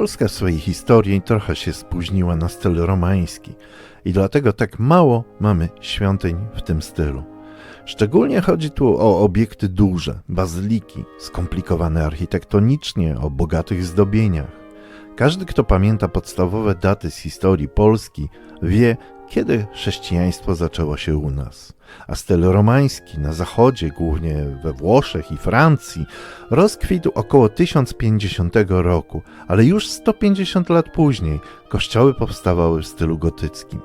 Polska w swojej historii trochę się spóźniła na styl romański i dlatego tak mało mamy świątyń w tym stylu. Szczególnie chodzi tu o obiekty duże, bazyliki, skomplikowane architektonicznie, o bogatych zdobieniach. Każdy, kto pamięta podstawowe daty z historii Polski, wie, kiedy chrześcijaństwo zaczęło się u nas. A styl romański na zachodzie, głównie we Włoszech i Francji, rozkwitł około 1050 roku, ale już 150 lat później kościoły powstawały w stylu gotyckim.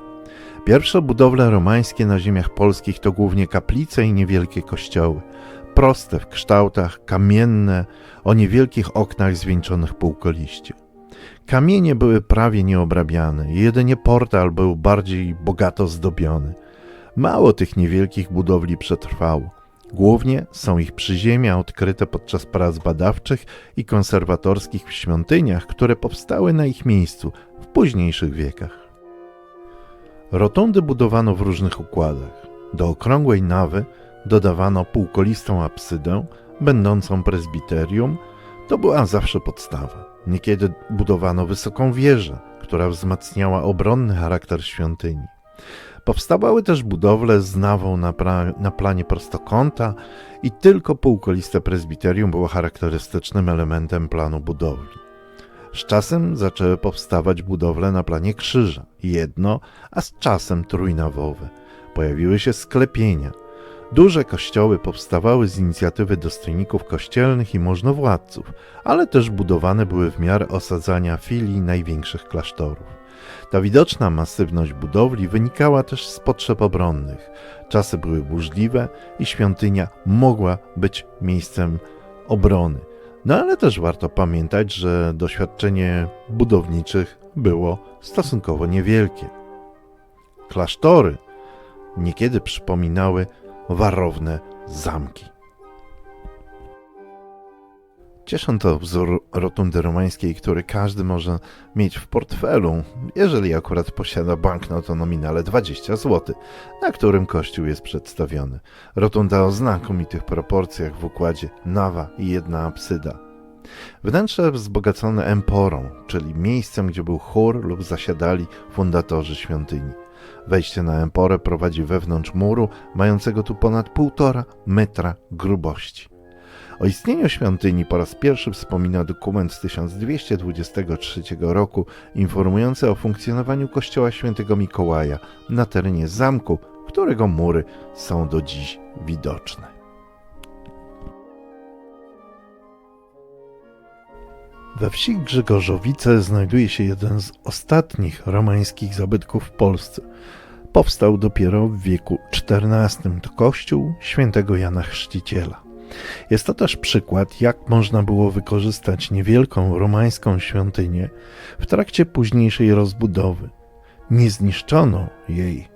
Pierwsze budowle romańskie na ziemiach polskich to głównie kaplice i niewielkie kościoły. Proste w kształtach, kamienne, o niewielkich oknach zwieńczonych półkoliściem. Kamienie były prawie nieobrabiane, jedynie portal był bardziej bogato zdobiony. Mało tych niewielkich budowli przetrwało. Głównie są ich przyziemia odkryte podczas prac badawczych i konserwatorskich w świątyniach, które powstały na ich miejscu w późniejszych wiekach. Rotundy budowano w różnych układach. Do okrągłej nawy dodawano półkolistą absydę, będącą prezbiterium. To była zawsze podstawa. Niekiedy budowano wysoką wieżę, która wzmacniała obronny charakter świątyni. Powstawały też budowle z nawą na, na planie prostokąta i tylko półkoliste prezbiterium było charakterystycznym elementem planu budowli. Z czasem zaczęły powstawać budowle na planie krzyża, jedno, a z czasem trójnawowe. Pojawiły się sklepienia. Duże kościoły powstawały z inicjatywy dostojników kościelnych i możnowładców, ale też budowane były w miarę osadzania filii największych klasztorów. Ta widoczna masywność budowli wynikała też z potrzeb obronnych. Czasy były burzliwe i świątynia mogła być miejscem obrony. No ale też warto pamiętać, że doświadczenie budowniczych było stosunkowo niewielkie. Klasztory niekiedy przypominały warowne zamki. Cieszą to wzór rotundy romańskiej, który każdy może mieć w portfelu, jeżeli akurat posiada banknot o nominale 20 zł, na którym kościół jest przedstawiony. Rotunda o znakomitych proporcjach w układzie nawa i jedna absyda. Wnętrze wzbogacone emporą, czyli miejscem, gdzie był chór lub zasiadali fundatorzy świątyni. Wejście na emporę prowadzi wewnątrz muru, mającego tu ponad półtora metra grubości. O istnieniu świątyni po raz pierwszy wspomina dokument z 1223 roku informujący o funkcjonowaniu kościoła świętego Mikołaja na terenie zamku, którego mury są do dziś widoczne. We wsi Grzegorzowice znajduje się jeden z ostatnich romańskich zabytków w Polsce. Powstał dopiero w wieku XIV. To kościół świętego Jana Chrzciciela. Jest to też przykład, jak można było wykorzystać niewielką romańską świątynię w trakcie późniejszej rozbudowy. Nie zniszczono jej,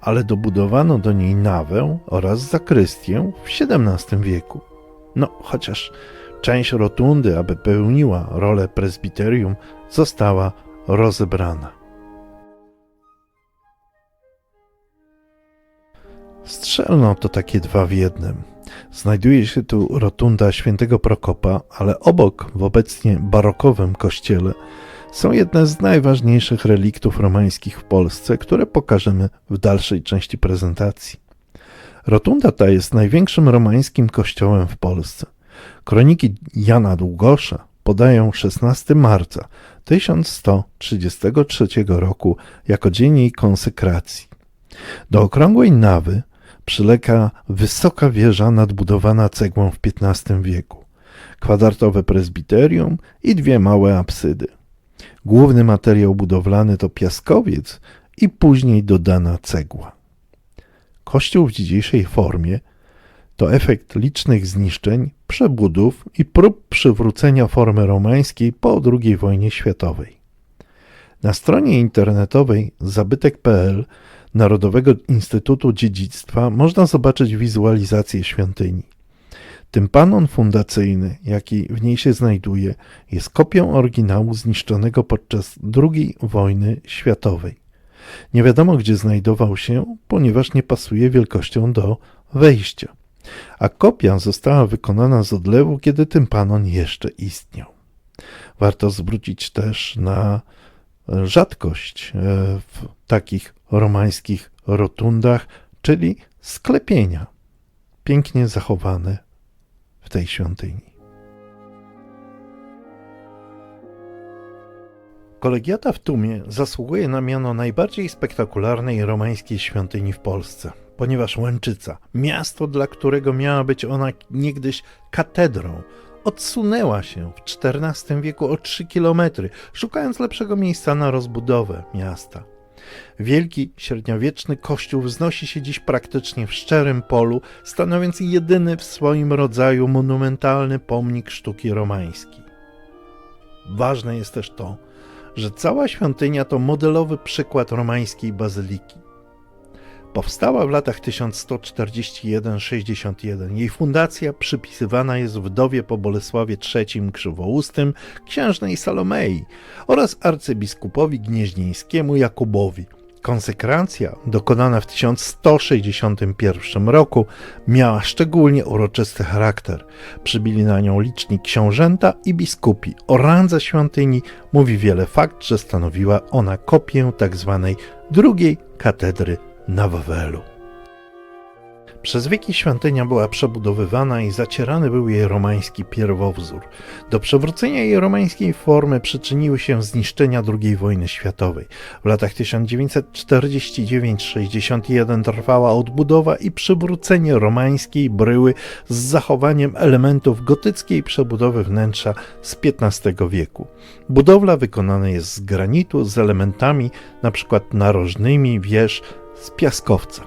ale dobudowano do niej nawę oraz zakrystię w XVII wieku. No, chociaż część rotundy, aby pełniła rolę prezbiterium, została rozebrana. Strzelno to takie dwa w jednym. Znajduje się tu rotunda świętego Prokopa, ale obok, w obecnie barokowym kościele, są jedne z najważniejszych reliktów romańskich w Polsce, które pokażemy w dalszej części prezentacji. Rotunda ta jest największym romańskim kościołem w Polsce. Kroniki Jana Długosza podają 16 marca 1133 roku jako dzień jej konsekracji. Do okrągłej nawy przylega wysoka wieża nadbudowana cegłą w XV wieku, kwadratowe prezbiterium i dwie małe apsydy. Główny materiał budowlany to piaskowiec i później dodana cegła. Kościół w dzisiejszej formie to efekt licznych zniszczeń, przebudów i prób przywrócenia formy romańskiej po II wojnie światowej. Na stronie internetowej zabytek.pl Narodowego Instytutu Dziedzictwa można zobaczyć wizualizację świątyni. Tympanon fundacyjny, jaki w niej się znajduje, jest kopią oryginału zniszczonego podczas II wojny światowej. Nie wiadomo, gdzie znajdował się, ponieważ nie pasuje wielkością do wejścia, a kopia została wykonana z odlewu, kiedy tympanon jeszcze istniał. Warto zwrócić też na rzadkość e, w takich romańskich rotundach, czyli sklepienia, pięknie zachowane w tej świątyni. Kolegiata w Tumie zasługuje na miano najbardziej spektakularnej romańskiej świątyni w Polsce, ponieważ Łęczyca, miasto, dla którego miała być ona niegdyś katedrą, odsunęła się w XIV wieku o 3 kilometry, szukając lepszego miejsca na rozbudowę miasta. Wielki średniowieczny kościół wznosi się dziś praktycznie w szczerym polu, stanowiąc jedyny w swoim rodzaju monumentalny pomnik sztuki romańskiej. Ważne jest też to, że cała świątynia to modelowy przykład romańskiej bazyliki. Powstała w latach 1141-61. Jej fundacja przypisywana jest wdowie po Bolesławie III Krzywoustym, księżnej Salomei oraz arcybiskupowi gnieźnieńskiemu Jakubowi. Konsekracja, dokonana w 1161 roku, miała szczególnie uroczysty charakter. Przybili na nią liczni książęta i biskupi. O randze świątyni mówi wiele fakt, że stanowiła ona kopię tzw. Tak drugiej katedry na Wawelu. Przez wieki świątynia była przebudowywana i zacierany był jej romański pierwowzór. Do przewrócenia jej romańskiej formy przyczyniły się zniszczenia II wojny światowej. W latach 1949-61 trwała odbudowa i przywrócenie romańskiej bryły z zachowaniem elementów gotyckiej przebudowy wnętrza z XV wieku. Budowla wykonana jest z granitu z elementami np. narożnymi wież z piaskowca.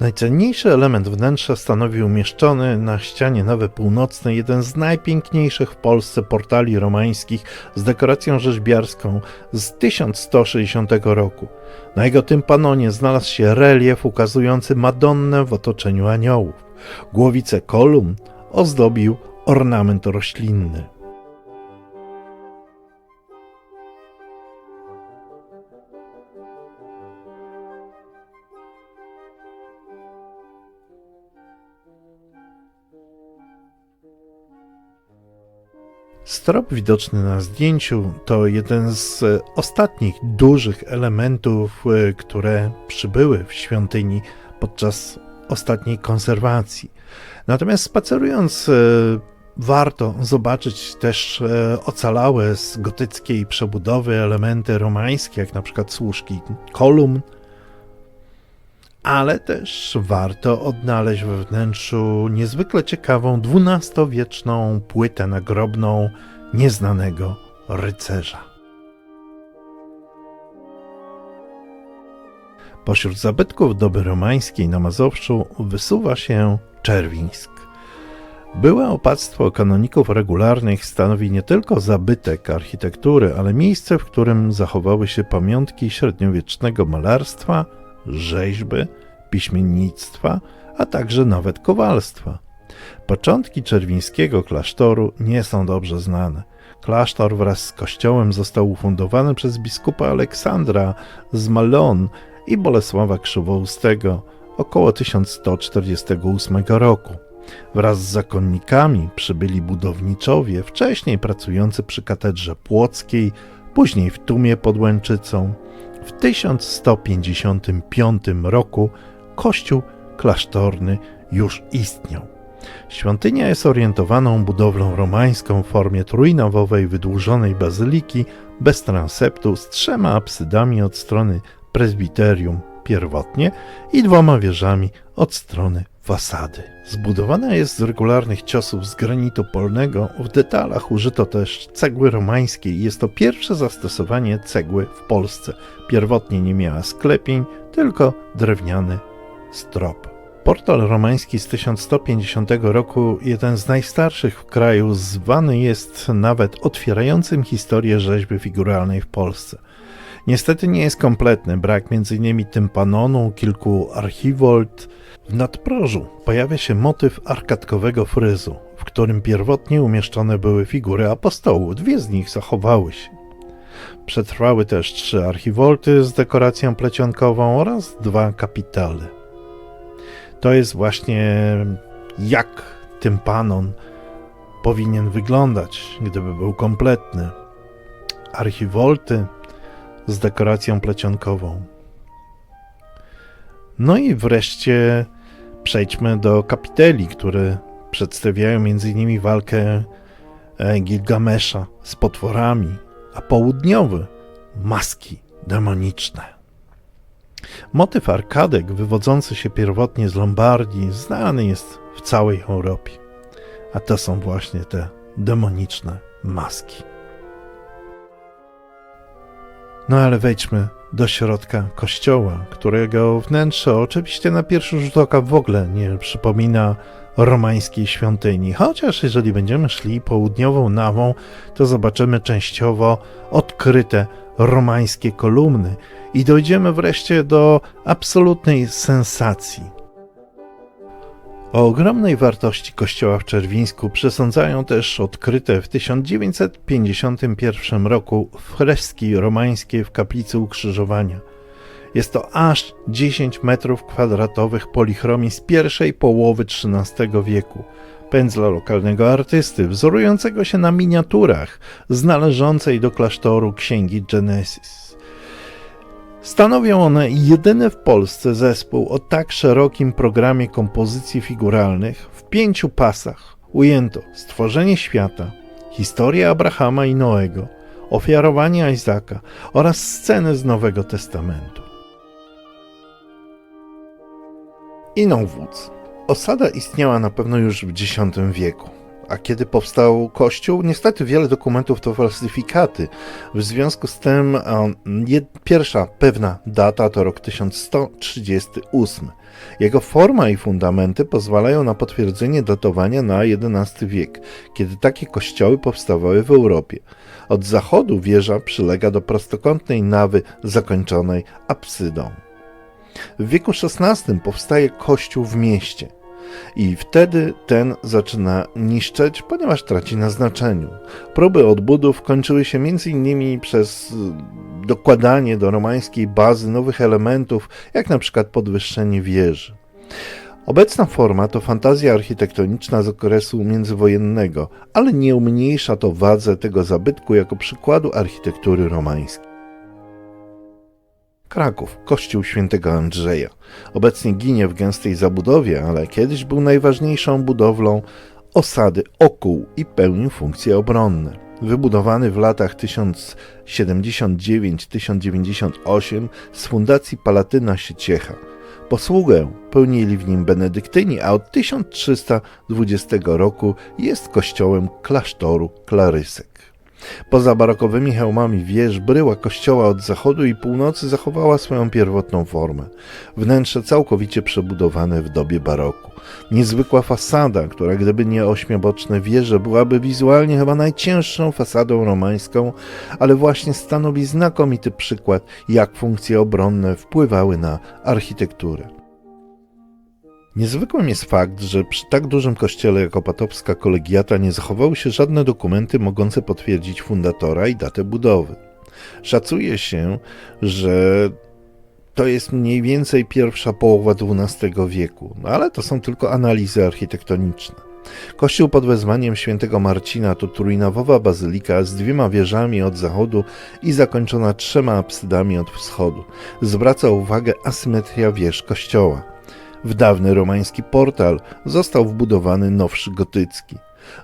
Najcenniejszy element wnętrza stanowi umieszczony na ścianie nawy północnej jeden z najpiękniejszych w Polsce portali romańskich z dekoracją rzeźbiarską z 1160 roku. Na jego tympanonie znalazł się relief ukazujący Madonnę w otoczeniu aniołów. Głowicę kolumn ozdobił ornament roślinny. Strop widoczny na zdjęciu to jeden z ostatnich dużych elementów, e, które przybyły w świątyni podczas ostatniej konserwacji. Natomiast spacerując, e, warto zobaczyć też e, ocalałe z gotyckiej przebudowy elementy romańskie, jak na przykład służki kolumn, ale też warto odnaleźć we wnętrzu niezwykle ciekawą dwunastowieczną płytę nagrobną nieznanego rycerza. Pośród zabytków doby romańskiej na Mazowszu wysuwa się Czerwińsk. Byłe opactwo kanoników regularnych stanowi nie tylko zabytek architektury, ale miejsce, w którym zachowały się pamiątki średniowiecznego malarstwa, rzeźby, piśmiennictwa, a także nawet kowalstwa. Początki czerwińskiego klasztoru nie są dobrze znane. Klasztor wraz z kościołem został ufundowany przez biskupa Aleksandra z Malon i Bolesława Krzywoustego około 1148 roku. Wraz z zakonnikami przybyli budowniczowie, wcześniej pracujący przy katedrze płockiej, później w Tumie pod Łęczycą. W 1155 roku kościół klasztorny już istniał. Świątynia jest orientowaną budowlą romańską w formie trójnawowej wydłużonej bazyliki bez transeptu z trzema absydami od strony prezbiterium pierwotnie i dwoma wieżami od strony fasady. Zbudowana jest z regularnych ciosów z granitu polnego, w detalach użyto też cegły romańskiej. Jest to pierwsze zastosowanie cegły w Polsce. Pierwotnie nie miała sklepień, tylko drewniany strop. Portal romański z 1150 roku, jeden z najstarszych w kraju, zwany jest nawet otwierającym historię rzeźby figuralnej w Polsce. Niestety nie jest kompletny, brak m.in. tympanonu, kilku archiwolt. W nadprożu pojawia się motyw arkadkowego fryzu, w którym pierwotnie umieszczone były figury apostołów. Dwie z nich zachowały się. Przetrwały też trzy archiwolty z dekoracją plecionkową oraz dwa kapitale to jest właśnie jak tympanon powinien wyglądać, gdyby był kompletny. Archivolty z dekoracją plecionkową. No i wreszcie przejdźmy do kapiteli, które przedstawiają m.in. walkę e, Gilgamesza z potworami, a południowy maski demoniczne. Motyw arkadek wywodzący się pierwotnie z Lombardii znany jest w całej Europie, a to są właśnie te demoniczne maski. No ale wejdźmy do środka kościoła, którego wnętrze oczywiście na pierwszy rzut oka w ogóle nie przypomina romańskiej świątyni. Chociaż jeżeli będziemy szli południową nawą, to zobaczymy częściowo odkryte romańskie kolumny i dojdziemy wreszcie do absolutnej sensacji. O ogromnej wartości kościoła w Czerwińsku przesądzają też odkryte w 1951 roku freski romańskie w kaplicy Ukrzyżowania. Jest to aż 10 metrów kwadratowych polichromii z pierwszej połowy XIII wieku, pędzla lokalnego artysty, wzorującego się na miniaturach z należącej do klasztoru księgi Genesis. Stanowią one jedyny w Polsce zespół o tak szerokim programie kompozycji figuralnych. W pięciu pasach ujęto stworzenie świata, historię Abrahama i Noego, ofiarowanie Izaka oraz sceny z Nowego Testamentu. Iną wódz. Osada istniała na pewno już w X wieku. A kiedy powstał kościół, niestety wiele dokumentów to falsyfikaty. W związku z tym pierwsza pewna data to rok 1138. Jego forma i fundamenty pozwalają na potwierdzenie datowania na XI wiek, kiedy takie kościoły powstawały w Europie. Od zachodu wieża przylega do prostokątnej nawy zakończonej apsydą. W wieku XVI powstaje kościół w mieście – i wtedy ten zaczyna niszczeć, ponieważ traci na znaczeniu. Próby odbudów kończyły się m.in. przez y, dokładanie do romańskiej bazy nowych elementów, jak na przykład podwyższenie wieży. Obecna forma to fantazja architektoniczna z okresu międzywojennego, ale nie umniejsza to wadze tego zabytku jako przykładu architektury romańskiej. Kraków, kościół świętego Andrzeja. Obecnie ginie w gęstej zabudowie, ale kiedyś był najważniejszą budowlą osady Okół i pełnił funkcje obronne. Wybudowany w latach 1079-1098 z fundacji Palatyna Sieciecha. Posługę pełnili w nim benedyktyni, a od 1320 roku jest kościołem klasztoru Klarysek. Poza barokowymi hełmami wież, bryła kościoła od zachodu i północy zachowała swoją pierwotną formę. Wnętrze całkowicie przebudowane w dobie baroku. Niezwykła fasada, która gdyby nie ośmioboczne wieże, byłaby wizualnie chyba najcięższą fasadą romańską, ale właśnie stanowi znakomity przykład, jak funkcje obronne wpływały na architekturę. Niezwykłym jest fakt, że przy tak dużym kościele jak opatowska kolegiata nie zachowały się żadne dokumenty mogące potwierdzić fundatora i datę budowy. Szacuje się, że to jest mniej więcej pierwsza połowa XII wieku, no ale to są tylko analizy architektoniczne. Kościół pod wezwaniem świętego Marcina to trójnawowa bazylika z dwiema wieżami od zachodu i zakończona trzema absydami od wschodu. Zwraca uwagę asymetria wież kościoła. W dawny romański portal został wbudowany nowszy gotycki.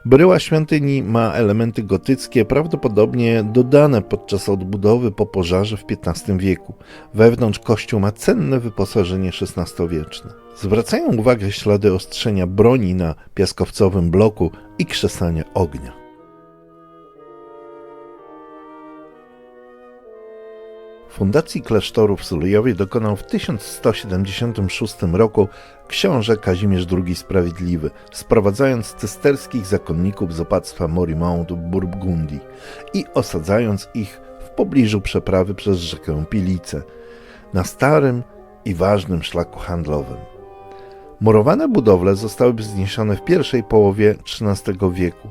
Bryła świątyni ma elementy gotyckie, prawdopodobnie dodane podczas odbudowy po pożarze w XV wieku. Wewnątrz kościół ma cenne wyposażenie XVI-wieczne. Zwracają uwagę ślady ostrzenia broni na piaskowcowym bloku i krzesania ognia. Fundacji klasztoru w Sulejowie dokonał w 1176 roku książę Kazimierz II Sprawiedliwy, sprowadzając cysterskich zakonników z opactwa Morimont w Burgundii i osadzając ich w pobliżu przeprawy przez rzekę Pilice, na starym i ważnym szlaku handlowym. Murowane budowle zostały wzniesione w pierwszej połowie XIII wieku.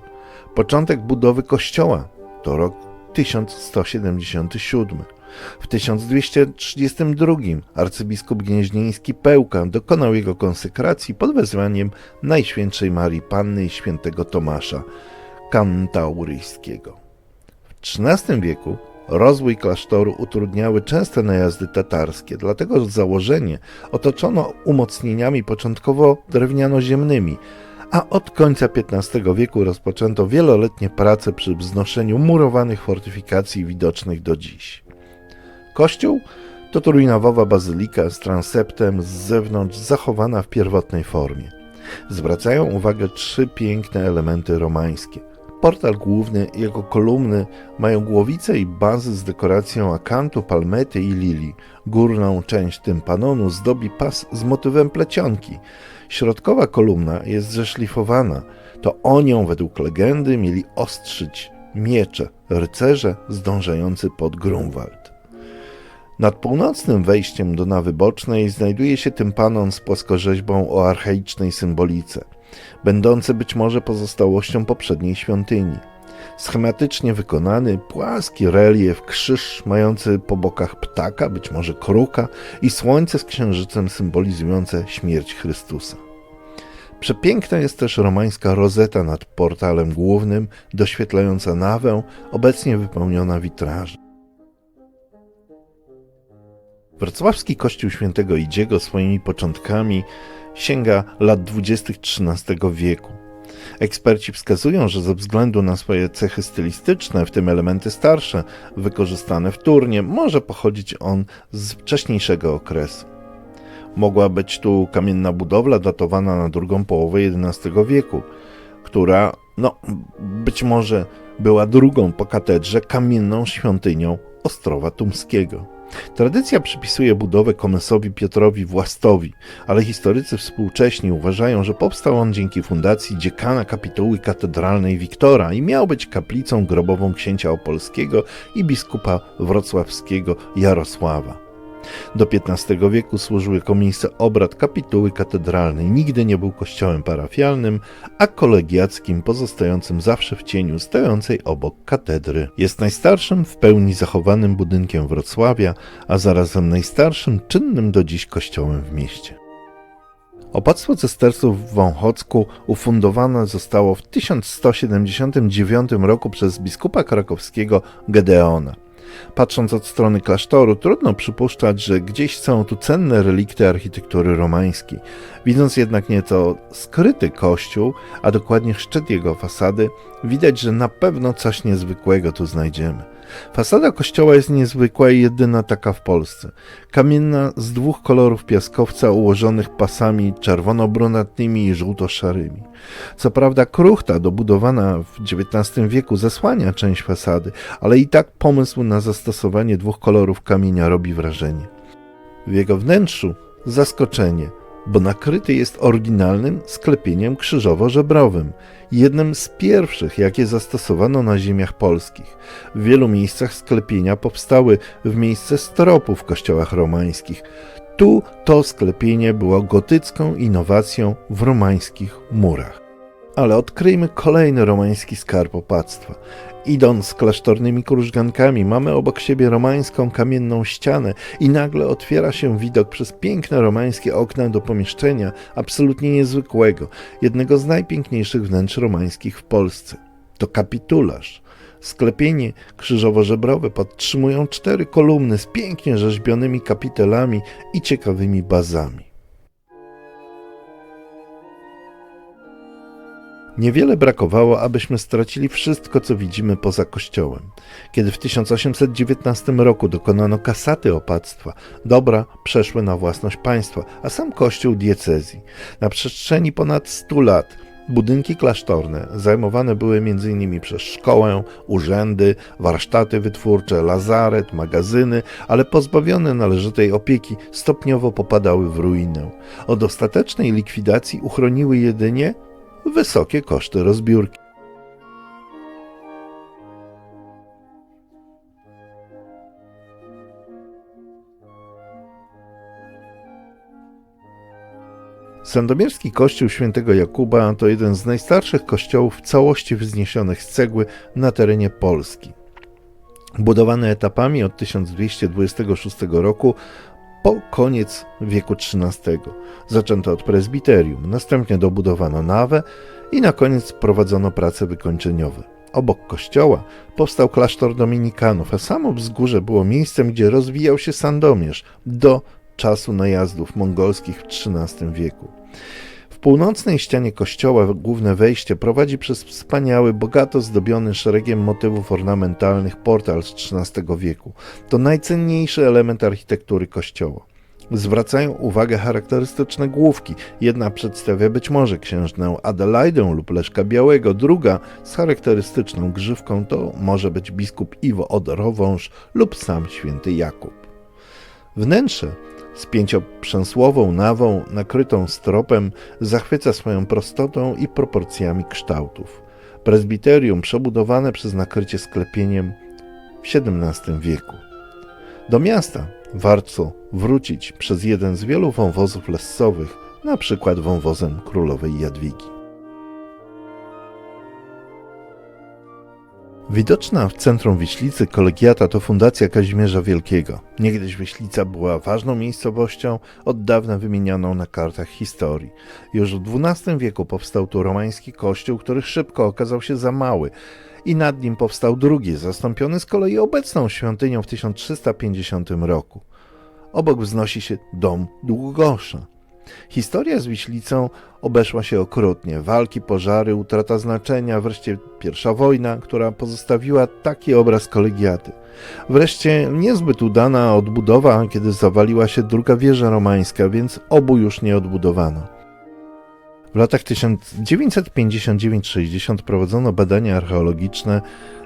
Początek budowy kościoła to rok 1177. W 1232 arcybiskup gnieźnieński Pełka dokonał jego konsekracji pod wezwaniem Najświętszej Marii Panny i świętego Tomasza. kantauryjskiego. W XIII wieku rozwój klasztoru utrudniały częste najazdy tatarskie, dlatego założenie otoczono umocnieniami początkowo drewniano-ziemnymi, a od końca XV wieku rozpoczęto wieloletnie prace przy wznoszeniu murowanych fortyfikacji widocznych do dziś. Kościół to trójnawowa bazylika z transeptem z zewnątrz zachowana w pierwotnej formie. Zwracają uwagę trzy piękne elementy romańskie. Portal główny jego kolumny mają głowice i bazy z dekoracją akantu, palmety i lilii. Górną część tympanonu zdobi pas z motywem plecionki. Środkowa kolumna jest zeszlifowana. To o nią według legendy mieli ostrzyć miecze rycerze zdążający pod Grunwald. Nad północnym wejściem do nawy bocznej znajduje się tympanon z płaskorzeźbą o archaicznej symbolice, będący być może pozostałością poprzedniej świątyni. Schematycznie wykonany, płaski relief, krzyż mający po bokach ptaka, być może kruka i słońce z księżycem symbolizujące śmierć Chrystusa. Przepiękna jest też romańska rozeta nad portalem głównym, doświetlająca nawę, obecnie wypełniona witrażem. Wrocławski kościół świętego Idziego swoimi początkami sięga lat 20. XIII wieku. Eksperci wskazują, że ze względu na swoje cechy stylistyczne, w tym elementy starsze, wykorzystane wtórnie, może pochodzić on z wcześniejszego okresu. Mogła być tu kamienna budowla datowana na drugą połowę XI wieku, która, no, być może była drugą po katedrze kamienną świątynią Ostrowa Tumskiego. Tradycja przypisuje budowę komesowi Piotrowi Włastowi, ale historycy współcześni uważają, że powstał on dzięki fundacji dziekana kapituły katedralnej Wiktora i miał być kaplicą grobową księcia opolskiego i biskupa wrocławskiego Jarosława. Do XV wieku służył jako miejsce obrad kapituły katedralnej. Nigdy nie był kościołem parafialnym, a kolegiackim pozostającym zawsze w cieniu stojącej obok katedry. Jest najstarszym w pełni zachowanym budynkiem Wrocławia, a zarazem najstarszym czynnym do dziś kościołem w mieście. Opactwo cesterców w Wąchocku ufundowane zostało w 1179 roku przez biskupa krakowskiego Gedeona. Patrząc od strony klasztoru, trudno przypuszczać, że gdzieś są tu cenne relikty architektury romańskiej. Widząc jednak nieco skryty kościół, a dokładnie szczyt jego fasady, widać, że na pewno coś niezwykłego tu znajdziemy. Fasada kościoła jest niezwykła i jedyna taka w Polsce. Kamienna z dwóch kolorów piaskowca ułożonych pasami czerwono-brunatnymi i żółto-szarymi. Co prawda kruchta dobudowana w XIX wieku zasłania część fasady, ale i tak pomysł na zastosowanie dwóch kolorów kamienia robi wrażenie. W jego wnętrzu zaskoczenie – bo nakryty jest oryginalnym sklepieniem krzyżowo-żebrowym, jednym z pierwszych, jakie zastosowano na ziemiach polskich. W wielu miejscach sklepienia powstały w miejsce stropów w kościołach romańskich. Tu to sklepienie było gotycką innowacją w romańskich murach. Ale odkryjmy kolejny romański skarb opactwa. Idąc klasztornymi krużgankami, mamy obok siebie romańską kamienną ścianę i nagle otwiera się widok przez piękne romańskie okna do pomieszczenia absolutnie niezwykłego, jednego z najpiękniejszych wnętrz romańskich w Polsce. To kapitularz. Sklepienie krzyżowo-żebrowe podtrzymują cztery kolumny z pięknie rzeźbionymi kapitelami i ciekawymi bazami. Niewiele brakowało, abyśmy stracili wszystko, co widzimy poza kościołem. Kiedy w 1819 roku dokonano kasaty opactwa, dobra przeszły na własność państwa, a sam kościół diecezji. Na przestrzeni ponad 100 lat budynki klasztorne zajmowane były m.in. przez szkołę, urzędy, warsztaty wytwórcze, lazaret, magazyny, ale pozbawione należytej opieki stopniowo popadały w ruinę. Od ostatecznej likwidacji uchroniły jedynie wysokie koszty rozbiórki. Sandomierski kościół świętego Jakuba to jeden z najstarszych kościołów w całości wzniesionych z cegły na terenie Polski. Budowany etapami od 1226 roku, po koniec wieku XIII. Zaczęto od prezbiterium, następnie dobudowano nawę i na koniec prowadzono prace wykończeniowe. Obok kościoła powstał klasztor dominikanów, a samo wzgórze było miejscem, gdzie rozwijał się Sandomierz do czasu najazdów mongolskich w XIII wieku. W północnej ścianie kościoła główne wejście prowadzi przez wspaniały, bogato zdobiony szeregiem motywów ornamentalnych portal z XIII wieku. To najcenniejszy element architektury kościoła. Zwracają uwagę charakterystyczne główki. Jedna przedstawia być może księżnę Adelaidę lub Leszka Białego, druga z charakterystyczną grzywką to może być biskup Iwo od Rowąż lub sam święty Jakub. Wnętrze z pięcioprzęsłową nawą nakrytą stropem zachwyca swoją prostotą i proporcjami kształtów. Prezbiterium przebudowane przez nakrycie sklepieniem w XVII wieku. Do miasta warto wrócić przez jeden z wielu wąwozów lessowych, na przykład wąwozem królowej Jadwigi. Widoczna w centrum Wiślicy kolegiata to Fundacja Kazimierza Wielkiego. Niegdyś Wiślica była ważną miejscowością, od dawna wymienianą na kartach historii. Już w XII wieku powstał tu romański kościół, który szybko okazał się za mały i nad nim powstał drugi, zastąpiony z kolei obecną świątynią w 1350 roku. Obok wznosi się dom Długosza. Historia z Wiślicą obeszła się okrutnie. Walki, pożary, utrata znaczenia, wreszcie pierwsza wojna, która pozostawiła taki obraz kolegiaty. Wreszcie niezbyt udana odbudowa, kiedy zawaliła się druga wieża romańska, więc obu już nie odbudowano. W latach 1959-60 prowadzono badania archeologiczne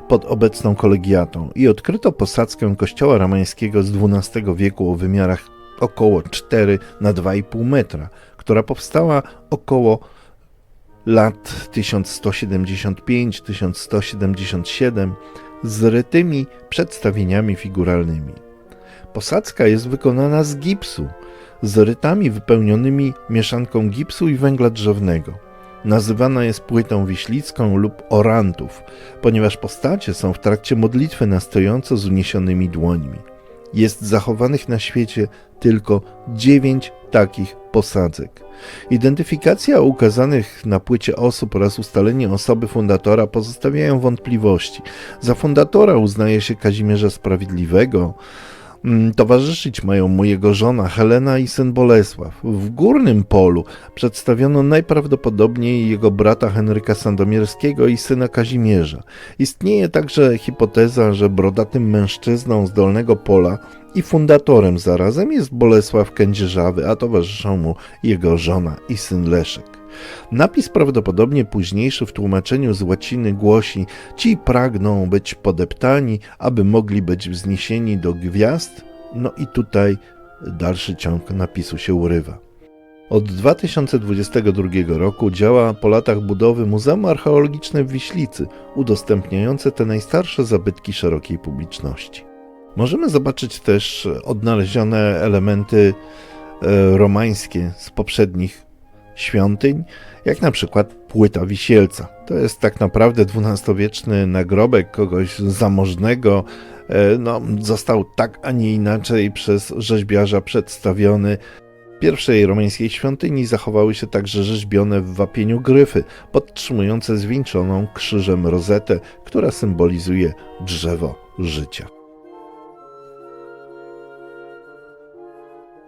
pod obecną kolegiatą i odkryto posadzkę kościoła romańskiego z XII wieku o wymiarach około 4 na 2,5 metra, która powstała około lat 1175-1177 z rytymi przedstawieniami figuralnymi. Posadzka jest wykonana z gipsu, z rytami wypełnionymi mieszanką gipsu i węgla drzewnego. Nazywana jest płytą wiślicką lub orantów, ponieważ postacie są w trakcie modlitwy na stojąco z uniesionymi dłońmi. Jest zachowanych na świecie tylko dziewięć takich posadzek. Identyfikacja ukazanych na płycie osób oraz ustalenie osoby fundatora pozostawiają wątpliwości. Za fundatora uznaje się Kazimierza Sprawiedliwego, towarzyszyć mają mu jego żona Helena i syn Bolesław. W górnym polu przedstawiono najprawdopodobniej jego brata Henryka Sandomierskiego i syna Kazimierza. Istnieje także hipoteza, że brodatym mężczyzną z dolnego pola i fundatorem zarazem jest Bolesław Kędzierzawy, a towarzyszą mu jego żona i syn Leszek. Napis prawdopodobnie późniejszy w tłumaczeniu z łaciny głosi: Ci pragną być podeptani, aby mogli być wzniesieni do gwiazd. No i tutaj dalszy ciąg napisu się urywa. Od 2022 roku działa po latach budowy Muzeum Archeologiczne w Wiślicy, udostępniające te najstarsze zabytki szerokiej publiczności. Możemy zobaczyć też odnalezione elementy e, romańskie z poprzednich świątyń, jak na przykład płyta wisielca. To jest tak naprawdę XII-wieczny nagrobek kogoś zamożnego. E, no, został tak, a nie inaczej przez rzeźbiarza przedstawiony. W pierwszej romańskiej świątyni zachowały się także rzeźbione w wapieniu gryfy, podtrzymujące zwieńczoną krzyżem rozetę, która symbolizuje drzewo życia.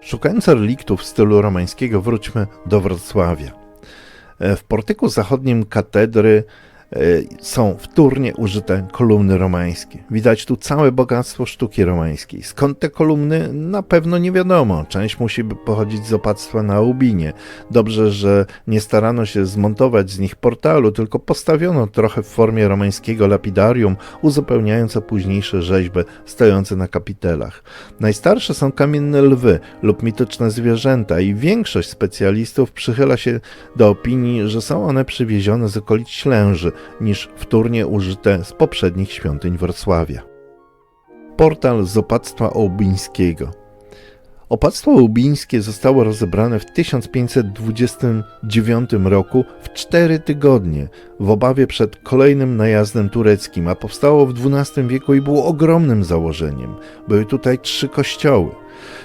Szukając reliktów w stylu romańskiego, wróćmy do Wrocławia. E, w portyku zachodnim katedry są wtórnie użyte kolumny romańskie. Widać tu całe bogactwo sztuki romańskiej. Skąd te kolumny? Na pewno nie wiadomo. Część musi pochodzić z opactwa na Aubinie. Dobrze, że nie starano się zmontować z nich portalu, tylko postawiono trochę w formie romańskiego lapidarium, uzupełniające późniejsze rzeźby stojące na kapitelach. Najstarsze są kamienne lwy lub mityczne zwierzęta i większość specjalistów przychyla się do opinii, że są one przywiezione z okolic Ślęży, niż wtórnie użyte z poprzednich świątyń Wrocławia. Portal z opactwa ołbińskiego. Opactwo ołbińskie zostało rozebrane w 1529 roku w cztery tygodnie w obawie przed kolejnym najazdem tureckim, a powstało w XII wieku i było ogromnym założeniem. Były tutaj trzy kościoły.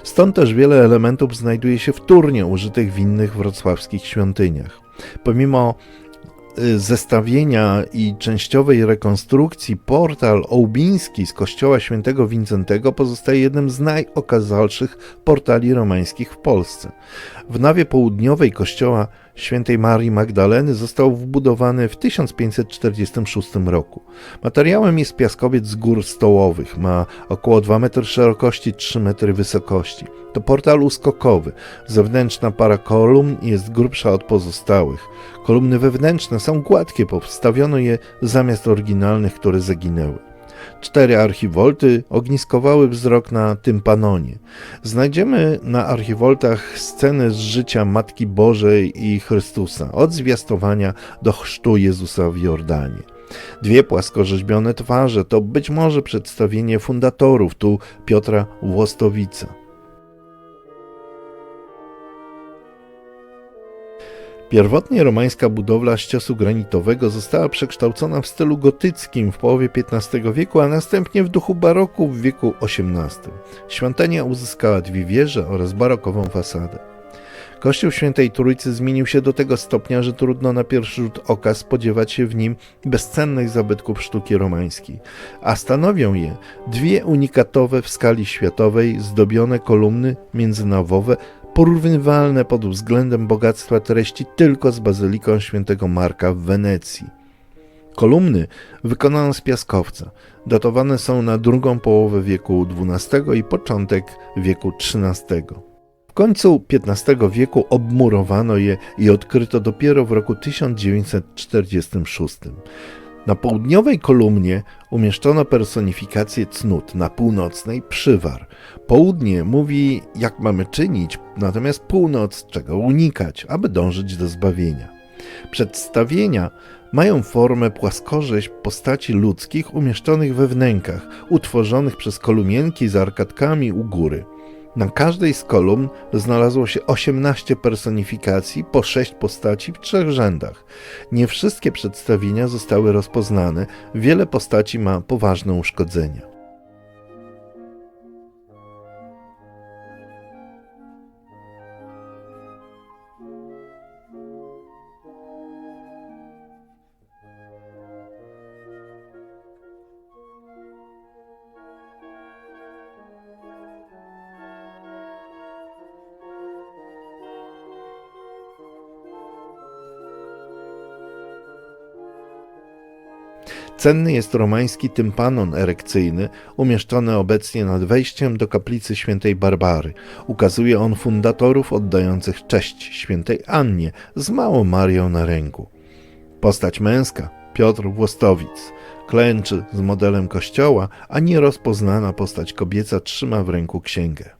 Stąd też wiele elementów znajduje się wtórnie użytych w innych wrocławskich świątyniach. Pomimo zestawienia i częściowej rekonstrukcji portal ołbiński z kościoła świętego Wincentego pozostaje jednym z najokazalszych portali romańskich w Polsce. W nawie południowej kościoła świętej Marii Magdaleny został wbudowany w 1546 roku. Materiałem jest piaskowiec z gór stołowych, ma około 2 metry szerokości, 3 metry wysokości. To portal uskokowy. Zewnętrzna para kolumn jest grubsza od pozostałych. Kolumny wewnętrzne są gładkie, powstawiono je zamiast oryginalnych, które zaginęły. Cztery archiwolty ogniskowały wzrok na tympanonie. Znajdziemy na archiwoltach sceny z życia Matki Bożej i Chrystusa, od zwiastowania do chrztu Jezusa w Jordanie. Dwie płaskorzeźbione twarze to być może przedstawienie fundatorów, tu Piotra Włostowica. Pierwotnie romańska budowla ściosu granitowego została przekształcona w stylu gotyckim w połowie XV wieku, a następnie w duchu baroku w wieku XVIII. Świątynia uzyskała dwie wieże oraz barokową fasadę. Kościół Świętej Trójcy zmienił się do tego stopnia, że trudno na pierwszy rzut oka spodziewać się w nim bezcennych zabytków sztuki romańskiej, a stanowią je dwie unikatowe w skali światowej zdobione kolumny międzynawowe porównywalne pod względem bogactwa treści tylko z bazyliką świętego Marka w Wenecji. Kolumny wykonano z piaskowca. Datowane są na drugą połowę wieku XII i początek wieku XIII. W końcu XV wieku obmurowano je i odkryto dopiero w roku 1946. Na południowej kolumnie umieszczono personifikację cnót, na północnej przywar. Południe mówi, jak mamy czynić, natomiast północ czego unikać, aby dążyć do zbawienia. Przedstawienia mają formę płaskorzeźb postaci ludzkich umieszczonych we wnękach, utworzonych przez kolumienki z arkadkami u góry. Na każdej z kolumn znalazło się 18 personifikacji, po 6 postaci w trzech rzędach. Nie wszystkie przedstawienia zostały rozpoznane, wiele postaci ma poważne uszkodzenia. Cenny jest romański tympanon erekcyjny, umieszczony obecnie nad wejściem do kaplicy świętej Barbary. Ukazuje on fundatorów oddających cześć świętej Annie z małą Marią na ręku. Postać męska, Piotr Włostowic, klęczy z modelem kościoła, a nierozpoznana postać kobieca trzyma w ręku księgę.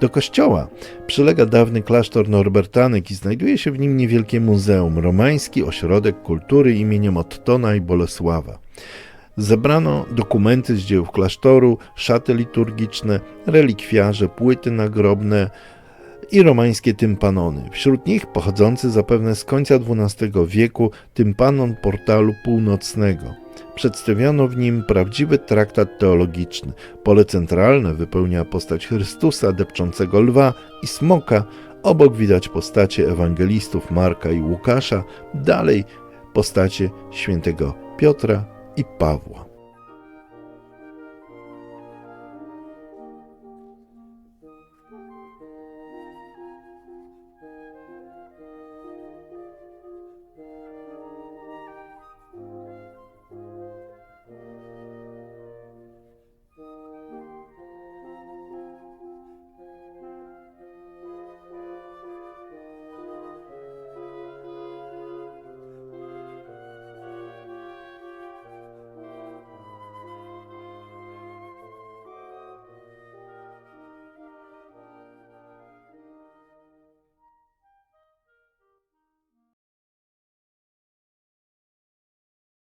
Do kościoła przylega dawny klasztor Norbertanek i znajduje się w nim niewielkie muzeum, romański ośrodek kultury imieniem Ottona i Bolesława. Zebrano dokumenty z dzieł klasztoru, szaty liturgiczne, relikwiarze, płyty nagrobne i romańskie tympanony. Wśród nich pochodzący zapewne z końca XII wieku tympanon portalu północnego – Przedstawiono w nim prawdziwy traktat teologiczny. Pole centralne wypełnia postać Chrystusa, depczącego lwa i smoka. Obok widać postacie ewangelistów Marka i Łukasza, dalej postacie świętego Piotra i Pawła.